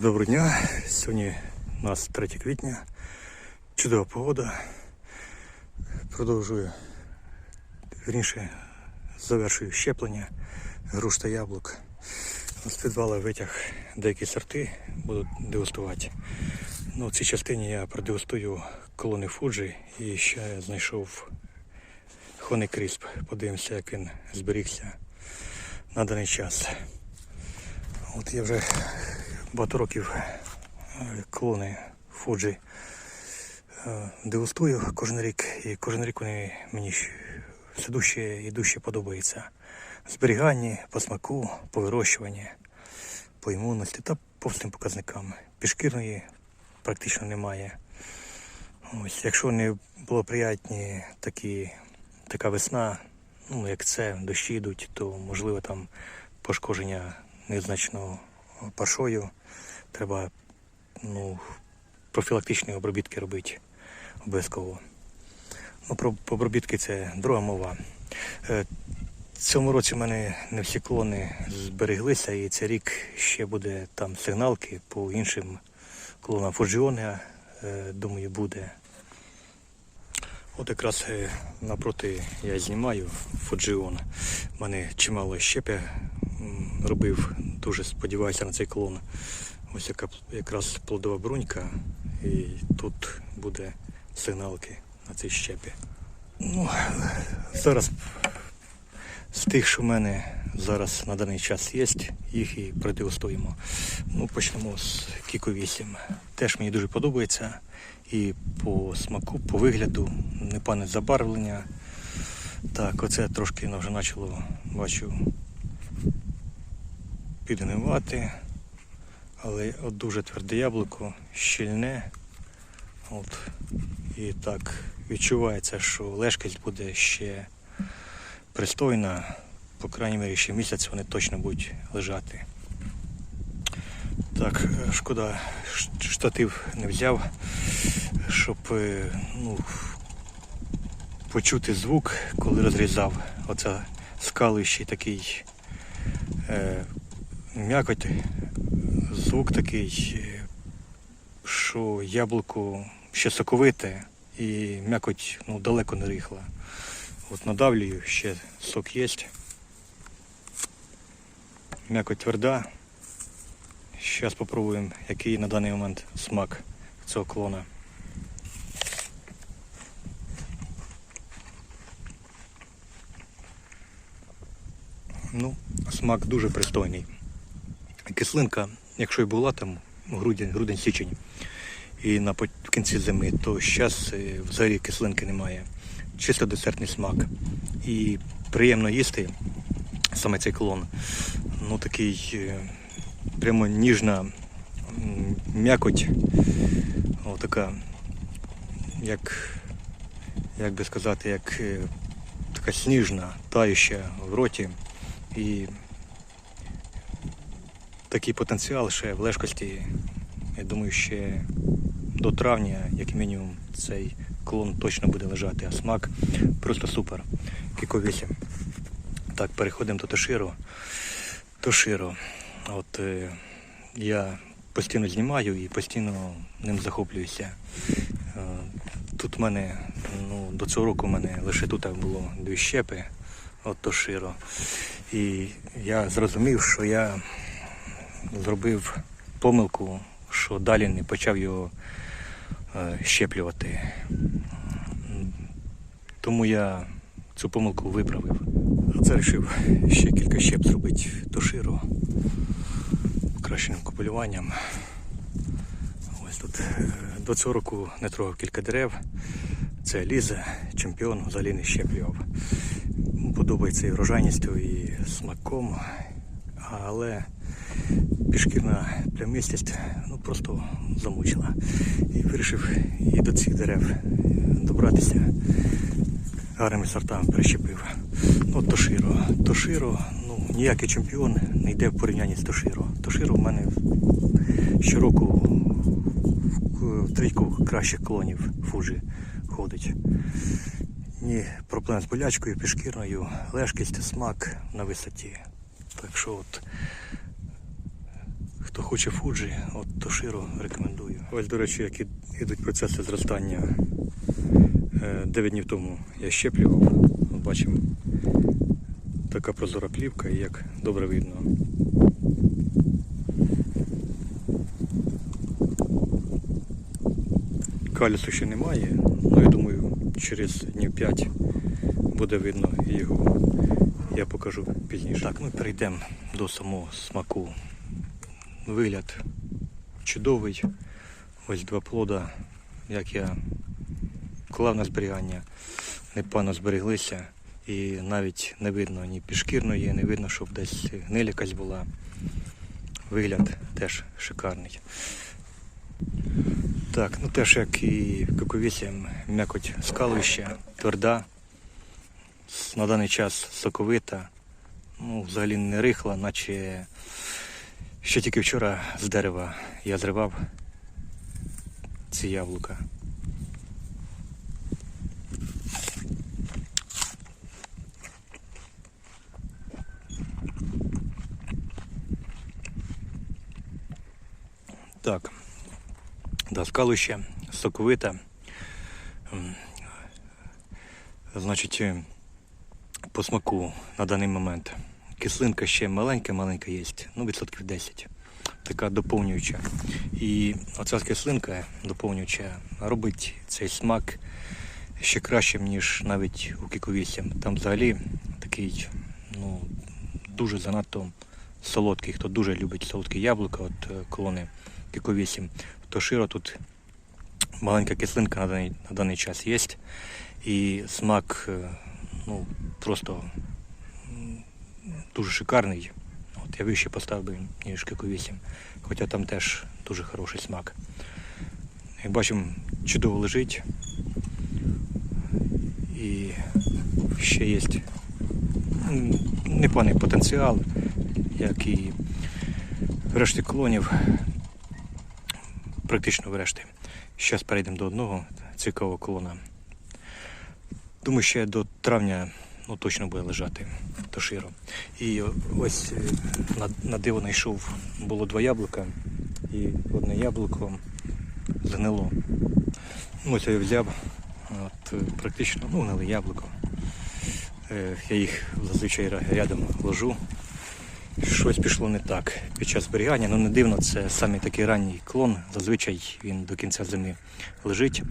Доброго дня. Сьогодні у нас 3 квітня. Чудова погода. Продовжую, вірніше, завершую щеплення груш та яблук. З підвала витяг деякі сорти, буду дегустувати. Ну, в цій частині я продегустую колони Фуджі і ще знайшов Хоний Крісп. Подивимося, як він зберігся на даний час. От я вже багато років е, клони Фуджі е, дегустую кожен рік, і кожен рік вони мені все дужче і дужче подобаються. Зберігання, по смаку, по вирощуванні, по імунності та по всім показникам. Пішкірної практично немає. Ось, якщо не було приятні такі, така весна, ну як це, дощі йдуть, то можливо там пошкодження незначно паршою. Треба ну, профілактичні обробітки робити обов'язково. Ну, про обробітки це друга мова. Е, цьому році в мене не всі клони збереглися, і цей рік ще буде там сигналки по іншим клонам Фуджіоне, е, думаю, буде. От якраз е, напроти я знімаю Фуджіон. У мене чимало щепя робив, дуже сподіваюся на цей клон. Ось яка якраз плодова брунька, і тут буде сигналки на цій щепі. Ну, зараз з тих, що в мене зараз на даний час є, їх і продегустуємо. Ну, почнемо з Кіко 8. Теж мені дуже подобається. І по смаку, по вигляду, непане забарвлення. Так, оце трошки вже почало, бачу, підгнивати. Але от дуже тверде яблуко, щільне. От. І так відчувається, що лежкість буде ще пристойна. По крайній мірі ще місяць вони точно будуть лежати. Так, шкода, штатив не взяв, щоб е, ну, почути звук, коли розрізав. Оце скалищий такий е, м'якоть, звук такий, що яблуко ще соковите і м'якоть ну, далеко не рихла. От надавлюю, ще сок є. М'якоть тверда. Зараз спробуємо, який на даний момент смак цього клона. Ну, смак дуже пристойний. Кислинка, якщо і була там грудень, грудень січень і на в кінці зими, то зараз взагалі кислинки немає. Чисто десертний смак. І приємно їсти саме цей клон. Ну такий е, прямо ніжна м'якоть. Отака, як, як би сказати, як е, така сніжна, тающа в роті. І такий потенціал ще в лежкості. Я думаю, ще до травня, як мінімум, цей клон точно буде лежати, а смак просто супер. Кіко 8. Так, переходимо до Тоширо. Тоширо. От е, я постійно знімаю і постійно ним захоплююся. Е, тут в мене, ну, до цього року в мене лише тут було дві щепи, от Тоширо. І я зрозумів, що я зробив помилку, що далі не почав його е, щеплювати. Тому я цю помилку виправив. А це вирішив ще кілька щеп зробити туширу кращим купулюванням. Ось тут е, до цього року не трогав кілька дерев. Це ліза, чемпіон, взагалі не щеплював. Подобається і врожайністю, і смаком, але пішкірна плямистість ну, просто замучила. І вирішив і до цих дерев добратися. Гарними сортами прищепив. Ну, Тоширо. Тоширо, ну, ніякий чемпіон не йде в порівнянні з Тоширо. Тоширо в мене щороку в- трійку кращих клонів Фуджі ходить. Ні проблем з болячкою, пішкірною, лежкість, смак на висоті. Так що от Хто хоче фуджі, от Тоширо рекомендую. Ось, до речі, як ідуть процеси зростання. 9 днів тому я щеплював. Бачимо, така прозора плівка і як добре видно. Калісу ще немає, але я думаю, через днів 5 буде видно його. Я покажу пізніше. Так, ну перейдемо до самого смаку. Вигляд чудовий. Ось два плода, як я клав на зберігання, непогано збереглися. І навіть не видно ні пішкірної, не видно, щоб десь гниль якась була. Вигляд теж шикарний. Так, ну теж як і Коковісі, м'якоть скалища, тверда, на даний час соковита, ну, взагалі не рихла, наче ще тільки вчора з дерева я зривав ці яблука. Так, да, скалище соковите. М, Значить, е, по смаку на даний момент. Кислинка ще маленька-маленька є, ну відсотків 10. Така доповнююча. І оця кислинка доповнююча робить цей смак ще кращим, ніж навіть у кіковісі. Там взагалі такий, ну, дуже занадто солодкий. Хто дуже любить солодкі яблука, от е, колони кіковісім, то широ тут маленька кислинка на даний, на даний час є. І смак е, ну, просто дуже шикарний. От я вище поставив би, ніж Кико-8, хоча там теж дуже хороший смак. Як бачимо, чудово лежить. І ще є м, непоганий потенціал, як і в решті клонів, практично в решті. Зараз перейдемо до одного цікавого клона. Думаю, ще до травня ну, точно буде лежати Тоширо. І ось е, на, на диво знайшов було два яблука, і одне яблуко згнило. Ну, ось я взяв, от, е, практично ну, гниле яблуко. Е, Я їх зазвичай рядом ложу. Щось пішло не так під час зберігання. Ну не дивно, це саме такий ранній клон. Зазвичай він до кінця зими лежить.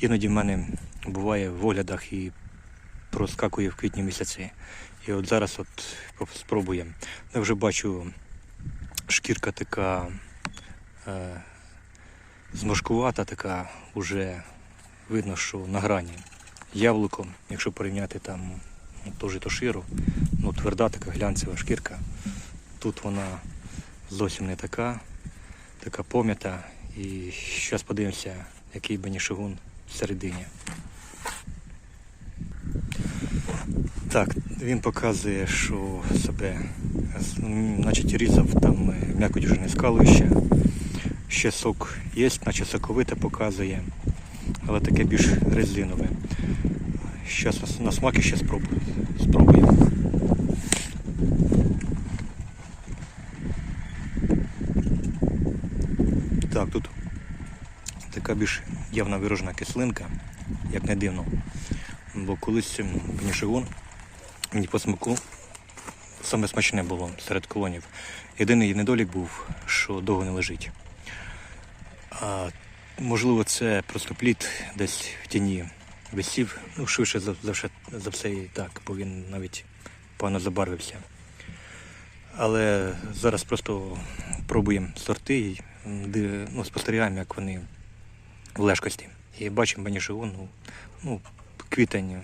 Іноді в мене буває в оглядах і проскакує в квітні місяці. І от зараз от спробуємо. Я вже бачу, шкірка така е, зморшкувата, така вже видно, що на грані. Яблуко, якщо порівняти там ну, теж тоширу, ну тверда така глянцева шкірка. Тут вона зовсім не така, така пом'ята. І зараз подивимося, який бенішигун всередині. Так, він показує, що себе значить, різав там е, м'якоть вже не скалуще. Ще сок є, наче соковите показує, але таке більш резинове. Зараз на, смаки ще спробую. спробуємо. Так, тут така більш явна виражена кислинка, як не дивно. Бо колись пенішигун мені по смаку саме смачне було серед колонів. Єдиний недолік був, що довго не лежить. А, можливо, це просто плід десь в тіні висів. Ну, швидше за, за, за все і так, бо він навіть погано забарвився. Але зараз просто пробуємо сорти і ну, спостерігаємо, як вони в лежкості. І бачимо банішигун, ну, ну, квітень,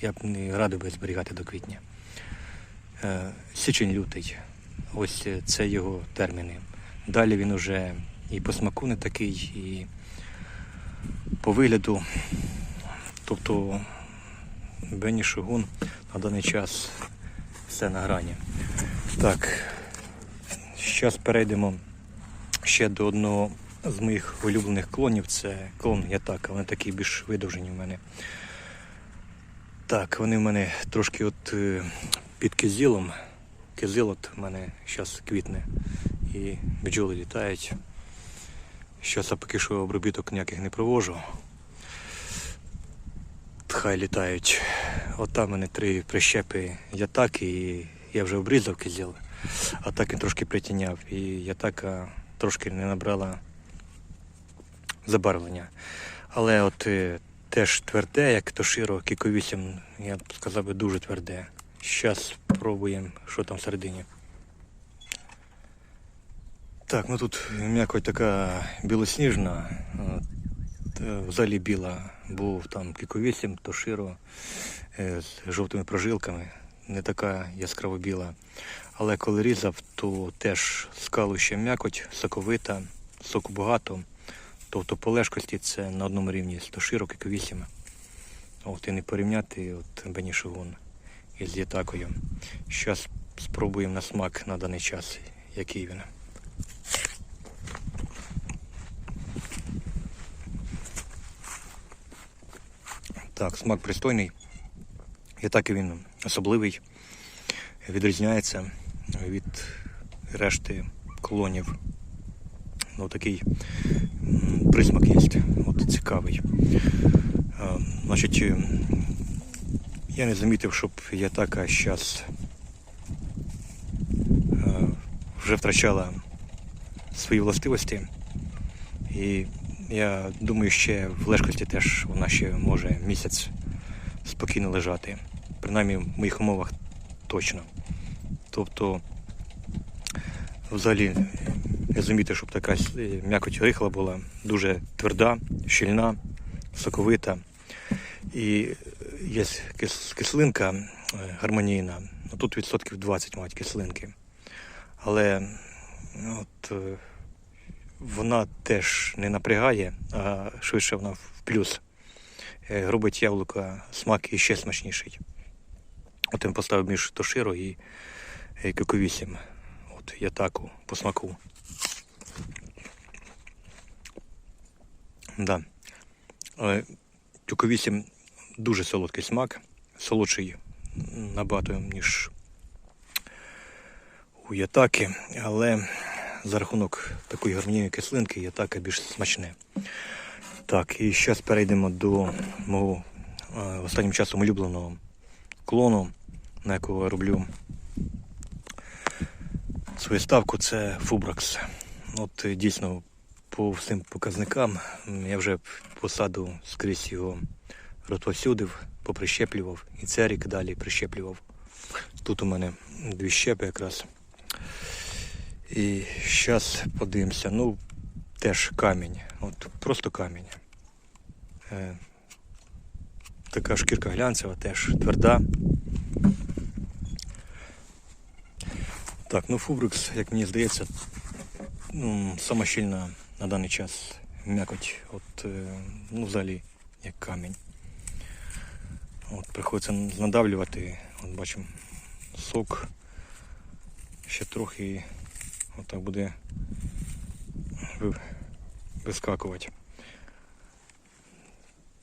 я б не радив би зберігати до квітня. Е, Січень лютий. Ось це його терміни. Далі він уже і по смаку не такий, і по вигляду. Тобто Бенні Шигун на даний час все на грані. Так, зараз перейдемо ще до одного з моїх улюблених клонів. Це клон Ятака. Вони такі більш видовжені в мене. Так, вони в мене трошки от е, під кизілом. Кизил от в мене зараз квітне. і бджоли літають. Щас я поки що обробіток ніяких не провожу. Хай літають. От там у мене три прищепи ятак, і я вже обрізав кизіл, а так він трошки притіняв. І ятака трошки не набрала забарвлення. Але от е, теж тверде, як Тоширо Кіко 8, я б сказав би дуже тверде. Зараз спробуємо, що там всередині. Так, ну тут м'якоть така білосніжна, е, взагалі біла. Був там Кіко 8, Тоширо е, з жовтими прожилками, не така яскраво біла. Але коли різав, то теж скалуща м'якоть, соковита, соку багато. Тобто по лежкості це на одному рівні з Тоширо Кіко 8. От і не порівняти от Бенішогун із Ятакою. Зараз спробуємо на смак на даний час, який він. Так, смак пристойний. Ятаки він особливий, відрізняється від решти клонів. Ну, такий присмак є, от цікавий. Е, Значить, е, я не замітив, щоб ятака зараз вже втрачала свої властивості. І я думаю, ще в лежкості теж вона ще може місяць спокійно лежати. Принаймні в моїх умовах точно. Тобто, взагалі, замітив, щоб така е, м'якоть рихла була, дуже тверда, щільна, соковита. І є кислинка е, гармонійна. Ну, тут відсотків 20 мають кислинки. Але ну, от, е, вона теж не напрягає, а швидше вона в плюс. Е, Робить яблука смак іще смачніший. От він поставив між Тоширо і Коковісім. От я таку по смаку. Да. Але Кюковісім дуже солодкий смак, солодший набагато, ніж у ятаки, але за рахунок такої гармонійної кислинки ятака більш смачне. Так, і зараз перейдемо до мого е, останнім часом улюбленого клону, на якого я роблю свою ставку, це Фубракс. От е, дійсно по всім показникам я вже посаду скрізь його розповсюдив, поприщеплював, і це рік далі прищеплював. Тут у мене дві щепи якраз. І зараз подивимося. Ну, теж камінь. От просто камінь. Е, така шкірка глянцева, теж тверда. Так, ну Фубрикс, як мені здається, ну, сама щільна на даний час м'якоть. От, е, ну, взагалі, як камінь. От, приходиться надавлювати. От бачимо сок. Ще трохи і отак буде вискакувати.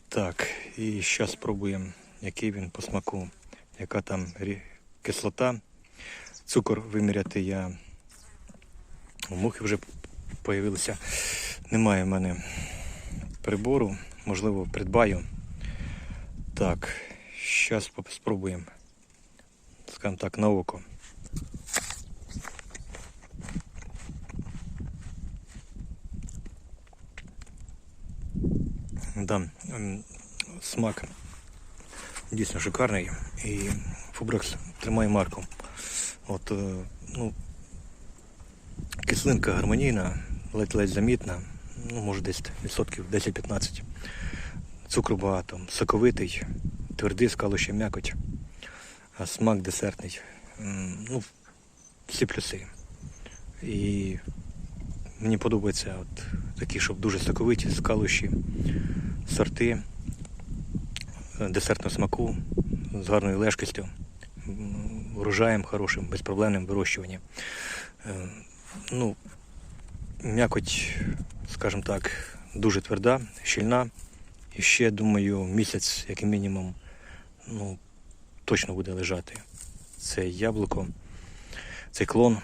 Так, і зараз спробуємо, який він по смаку, яка там кислота. Цукор виміряти я. У мухи вже появилися. Немає в мене прибору, можливо, придбаю. Так, зараз спробуємо. Скажімо так, на око. Да, ем, смак дійсно шикарний і Фубракс тримає марку. От, е, ну, кислинка гармонійна, ледь-ледь замітна, ну, може десь відсотків 10-15. Цукру багато, соковитий, твердий скалуща м'якоть, смак десертний. Ну, всі плюси. І мені подобається от такі, щоб дуже соковиті, скалущі сорти е, десертного смаку з гарною лежкістю, урожаєм хорошим, безпроблемним вирощуванням. Е, Ну, м'якоть, скажімо так, дуже тверда, щільна. І ще, думаю, місяць, як мінімум, ну, точно буде лежати. Це яблуко, цей клон.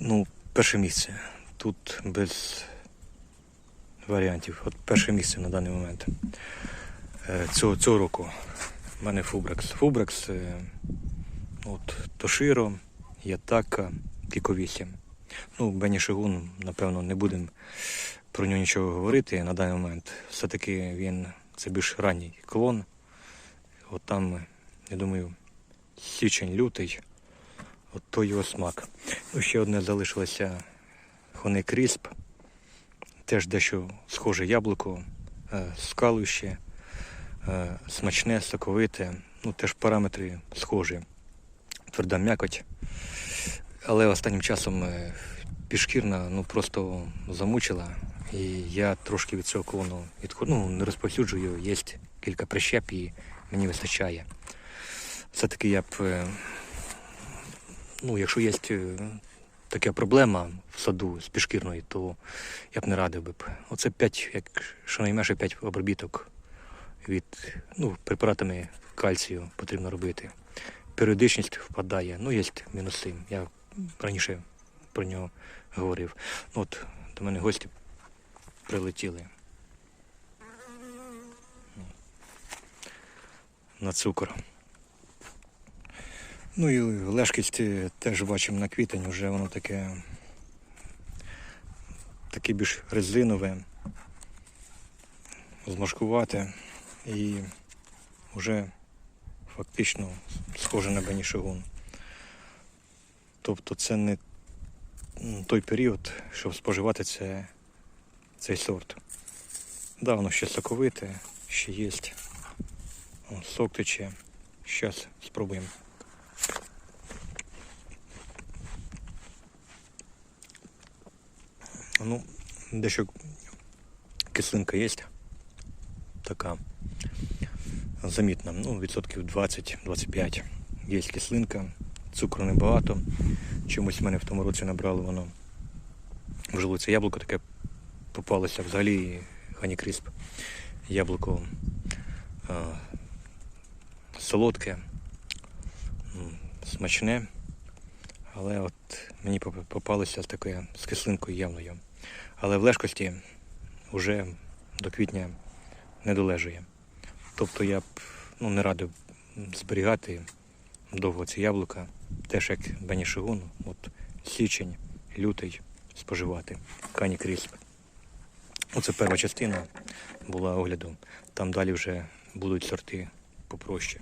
Ну, перше місце. Тут без варіантів. От перше місце на даний момент. Е, Цього, цього року в мене Фубракс. Фубракс, е, от, Тоширо, Ятака, Піко 8. Ну, Бені Шигун, напевно, не будемо про нього нічого говорити на даний момент. Все-таки він це більш ранній клон. От там, я думаю, січень, лютий. От той його смак. Ну, ще одне залишилося Хоне Крісп. Теж дещо схоже яблуко, е, скалуще, е, смачне, соковите. Ну, теж параметри схожі. Тверда м'якоть. Але останнім часом е, пішкірна ну, просто замучила. І я трошки від цього клону відходжу. Ну, не розповсюджую, є кілька прищеп і мені вистачає. Все-таки я б, е, ну, якщо є е, така проблема в саду з пішкірною, то я б не радив би. Оце 5, як щонайменше 5 обробіток від ну, препаратами кальцію потрібно робити. Періодичність впадає, ну є мінуси. Я раніше про нього говорив. От до мене гості прилетіли. На цукор. Ну і лежкість е, теж бачимо на квітень, вже воно таке, таке більш резинове, зморшкувате і вже фактично схоже на бенішигун. Тобто це не той період, щоб споживати це, цей сорт. Да, воно ще соковите, ще є. Сок тече. Зараз спробуємо. Ну, дещо кислинка є. Така замітна. Ну, відсотків 20-25 є кислинка, цукру небагато. Чомусь в мене в тому році набрало воно. В желудці яблуко таке попалося взагалі Хані Крісп. Яблуко а, солодке, смачне. Але от мені поп- попалося таке з кислинкою явною. Але в лежкості вже до квітня не долежує. Тобто я б ну, не радив зберігати довго ці яблука, теж як Бенішигун, от січень, лютий споживати, кані крісп. Оце перша частина була огляду. Там далі вже будуть сорти попроще.